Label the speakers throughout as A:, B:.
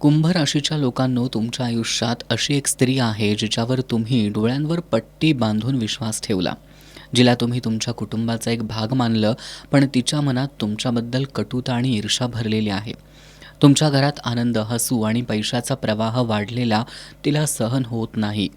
A: कुंभ राशीच्या लोकांनो तुमच्या आयुष्यात अशी एक स्त्री आहे जिच्यावर तुम्ही डोळ्यांवर पट्टी बांधून विश्वास ठेवला जिला तुम्ही तुमच्या कुटुंबाचा एक भाग मानलं पण तिच्या मनात तुमच्याबद्दल कटुता आणि ईर्षा भरलेली आहे. तुमच्या घरात आनंद हसू आणि पैशाचा प्रवाह वाढलेला तिला सहन होत नाही.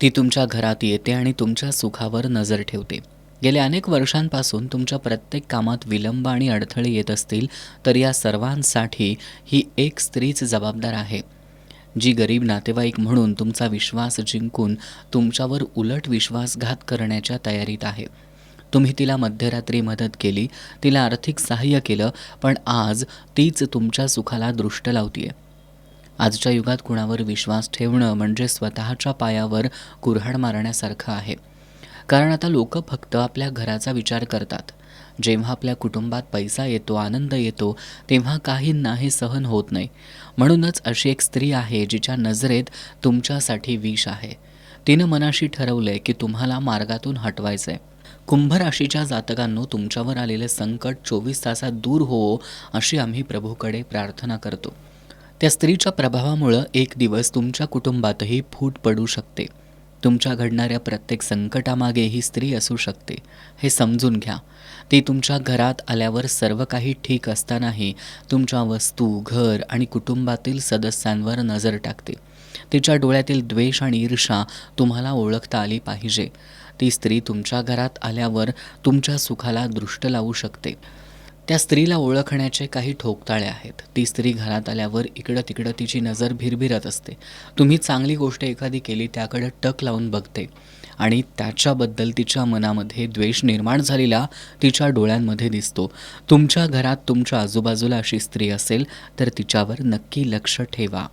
A: ती तुमच्या घरात येते आणि तुमच्या सुखावर नजर ठेवते. गेल्या अनेक वर्षांपासून तुमच्या प्रत्येक कामात विलंब आणि अडथळे येत असतील तर या सर्वांसाठी ही एक स्त्रीच जबाबदार आहे. जी गरीब नातेवाईक म्हणून तुमचा विश्वास जिंकून तुमच्यावर उलट विश्वासघात करण्याच्या तयारीत आहे. तुम्ही तिला मध्यरात्री मदत केली तिला आर्थिक सहाय्य केलं पण आज तीच तुमच्या सुखाला दृष्ट लावतीये. आजच्या युगात कुणावर विश्वास ठेवणं म्हणजे स्वतःच्या पायावर कुऱ्हाड मारण्यासारखं आहे. कारण आता लोक फक्त आपल्या घराचा विचार करतात. जेव्हा आपल्या कुटुंबात पैसा येतो आनंद येतो तेव्हा काहींना हे सहन होत नाही. म्हणूनच अशी एक स्त्री आहे जिच्या नजरेत तुमच्यासाठी विष आहे. तिनं मनाशी ठरवलंय की तुम्हाला मार्गातून हटवायचं आहे कुंभ राशीच्या जातकांनो तुमच्यावर आलेले संकट चोवीस तासात दूर हो अशी आम्ही प्रभूकडे प्रार्थना करतो. त्या स्त्रीच्या प्रभावामुळं एक दिवस तुमच्या कुटुंबातही फूट पडू शकते. तुमच्या घडणाऱ्या प्रत्येक संकटामागे ही स्त्री असू शकते हे समजून घ्या. ती तुमच्या घरात आल्यावर सर्व काही ठीक असतानाही तुमच्या वस्तू घर आणि कुटुंबातील सदस्यांवर नजर टाकते. तिच्या डोळ्यातील द्वेष आणि ईर्षा तुम्हाला ओळखता आली पाहिजे. ती स्त्री तुमच्या घरात आल्यावर तुमच्या सुखाला दृष्ट लावू शकते. त्या स्त्रीला ओळखण्याचे काही ठोकताळे आहेत. ती स्त्री घरात आल्यावर इकडं तिकडं तिची नजर भिरभिरत असते. तुम्ही चांगली गोष्ट एखादी केली त्याकडं टक लावून बघते. आणि त्याच्याबद्दल तिच्या मनामध्ये द्वेष निर्माण झालेला तिच्या डोळ्यांमध्ये दिसतो. तुमच्या घरात तुमच्या आजूबाजूला अशी स्त्री असेल तर तिच्यावर नक्की लक्ष ठेवा.